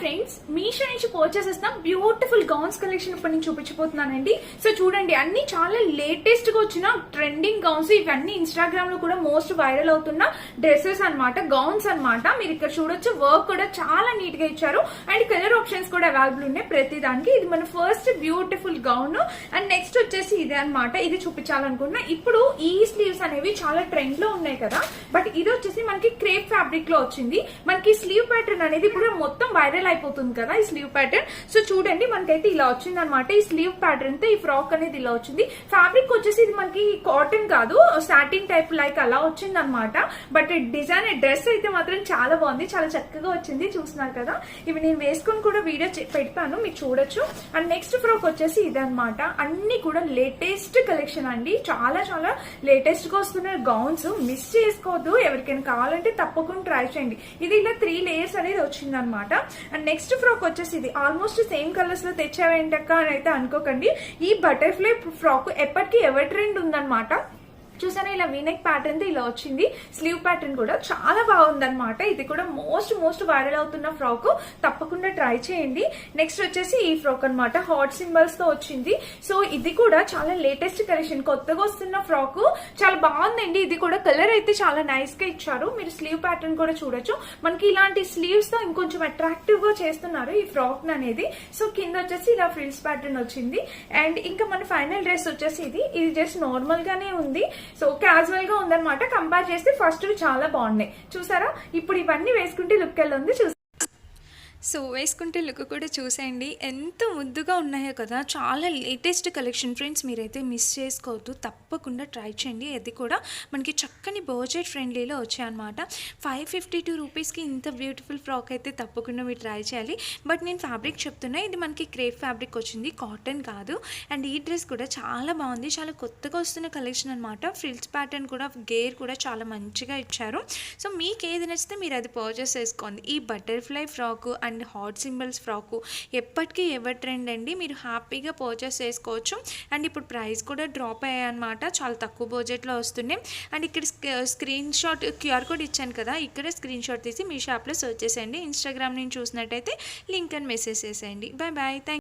Friends Meesho నుంచి purchase చేసిన beautiful gowns collection ఇప్పుడు నేను చూపించబోతున్నానండి. సో చూడండి అన్ని చాలా లేటెస్ట్గా వచ్చిన ట్రెండింగ్ గౌన్స్ ఇవన్నీ ఇన్స్టాగ్రామ్లో కూడా మోస్ట్ వైరల్ అవుతున్న డ్రెస్సెస్ అన్నమాట గౌన్స్ అన్నమాట. మీరు ఇక్కడ చూడొచ్చు వర్క్ కూడా చాలా నీట్గా ఇచ్చారు. అండ్ కలర్ ఆప్షన్స్ కూడా అవైలబుల్ ఉన్నాయి ప్రతి దానికి ఇది మన first beautiful gown and next వచ్చేసి ఇదే అన్నమాట. ఇది చూపించాలనుకున్నా ఇప్పుడు ఈ స్లీవ్స్ అనేవి చాలా ట్రెండ్లో ఉన్నాయి కదా. బట్ ఇది వచ్చేసి మనకి క్రేప్ ఫ్యాబ్రిక్లో వచ్చింది. మనకి స్లీవ్ ప్యాటర్న్ అనేది ఇప్పుడు మొత్తం వైరల్ అయిపోతుంది కదా ఈ స్లీవ్ ప్యాటర్న్ సో చూడండి మనకైతే ఇలా వచ్చింది అనమాట ఈ స్లీవ్ ప్యాటర్న్తో ఈ ఫ్రాక్ అనేది ఇలా వచ్చింది. ఫ్యాబ్రిక్ వచ్చేసి ఇది మనకి కాటన్ కాదు సాటిన్ టైప్ లైక్ అలా వచ్చింది అనమాట బట్ డిజైన్ డ్రెస్ అయితే మాత్రం చాలా బాగుంది. చాలా చక్కగా వచ్చింది చూస్తున్నారు కదా. ఇవి నేను వేసుకొని కూడా వీడియో పెడతాను మీరు చూడొచ్చు. అండ్ నెక్స్ట్ ఫ్రాక్ వచ్చేసి ఇదన్నమాట. అన్ని కూడా లేటెస్ట్ కలెక్షన్ అండి. చాలా చాలా లేటెస్ట్గా వస్తున్న గౌన్స్ మిస్ చేసుకోవద్దు. ఎవరికైనా కావాలంటే తప్పకుండా ట్రై చేయండి. ఇది ఇలా త్రీ లేయర్స్ అనేది వచ్చింది అనమాట అండ్ నెక్స్ట్ ఫ్రాక్ వచ్చేసి ఇది ఆల్మోస్ట్ సేమ్ కలర్స్లో తెచ్చావేంటక్క అని అయితే అనుకోకండి. ఈ బటర్ఫ్లై ఫ్రాక్ ఎప్పటికీ ఎవర్ ట్రెండ్ ఉందన్నమాట. చూసారా ఇలా వీనెక్ ప్యాటర్న్ ఇలా వచ్చింది. స్లీవ్ ప్యాటర్న్ కూడా చాలా బాగుందనమాట ఇది కూడా మోస్ట్ మోస్ట్ వైరల్ అవుతున్న ఫ్రాక్ తప్పకుండా ట్రై చేయండి. నెక్స్ట్ వచ్చేసి ఈ ఫ్రాక్ అన్నమాట. హాట్ సింబల్స్తో వచ్చింది. సో ఇది కూడా చాలా లేటెస్ట్ కలెక్షన్ కొత్తగా వస్తున్న ఫ్రాక్ చాలా బాగుందండి. ఇది కూడా కలర్ అయితే చాలా నైస్గా ఇచ్చారు. మీరు స్లీవ్ ప్యాటర్న్ కూడా చూడొచ్చు. మనకి ఇలాంటి స్లీవ్స్తో ఇంకొంచెం అట్రాక్టివ్గా చేస్తున్నారు ఈ ఫ్రాక్ అనేది. సో కింద వచ్చేసి ఇలా ఫ్రిల్స్ ప్యాటర్న్ వచ్చింది. అండ్ ఇంకా మన ఫైనల్ డ్రెస్ వచ్చేసి ఇది. ఇది జస్ట్ నార్మల్ గానే ఉంది. సో క్యాజువల్గా ఉందన్నమాట. కంపేర్ చేస్తే ఫస్ట్ చాలా బాగున్నాయి. చూసారా? ఇప్పుడు ఇవన్నీ వేసుకుంటే లుక్ వెళ్ళి ఉంది? చూసారా సో వేసుకుంటే లుక్ కూడా చూసేయండి. ఎంత ముద్దుగా ఉన్నాయో కదా చాలా లేటెస్ట్ కలెక్షన్ ఫ్రెండ్స్ మీరైతే మిస్ చేసుకోవద్దు. తప్పకుండా ట్రై చేయండి. అది కూడా మనకి చక్కని బడ్జెట్ ఫ్రెండ్లీలో వచ్చాయన్నమాట. ఫైవ్ ఫిఫ్టీ టూ రూపీస్కి ఇంత బ్యూటిఫుల్ ఫ్రాక్ అయితే తప్పకుండా మీరు ట్రై చేయాలి. బట్ నేను ఫ్యాబ్రిక్ చెప్తున్నా ఇది మనకి క్రేప్ ఫ్యాబ్రిక్ వచ్చింది కాటన్ కాదు. అండ్ ఈ డ్రెస్ కూడా చాలా బాగుంది. చాలా కొత్తగా వస్తున్న కలెక్షన్ అనమాట ఫ్రిల్స్ ప్యాటర్న్ కూడా గేర్ కూడా చాలా మంచిగా ఇచ్చారు. సో మీకు ఏది నచ్చితే మీరు అది పర్చేస్ చేసుకోండి. ఈ butterfly frock and heart symbols frock ఎప్పటికీ ఎవర్ ట్రెండ్ అండి. మీరు హ్యాపీగా పర్చేస్ చేసుకోవచ్చు. అండ్ ఇప్పుడు ప్రైస్ కూడా డ్రాప్ అయ్యాయన్నమాట. చాలా తక్కువ బడ్జెట్లో వస్తున్నాయి అండ్ ఇక్కడ స్క్రీన్ షాట్ క్యూఆర్ కోడ్ ఇచ్చాను కదా ఇక్కడే స్క్రీన్ షాట్ తీసి మీ షాప్లో సర్చ్ చేసేయండి. ఇన్స్టాగ్రామ్ నుంచి చూసినట్టయితే లింక్ అని మెసేజ్ చేసేయండి. Bye bye thank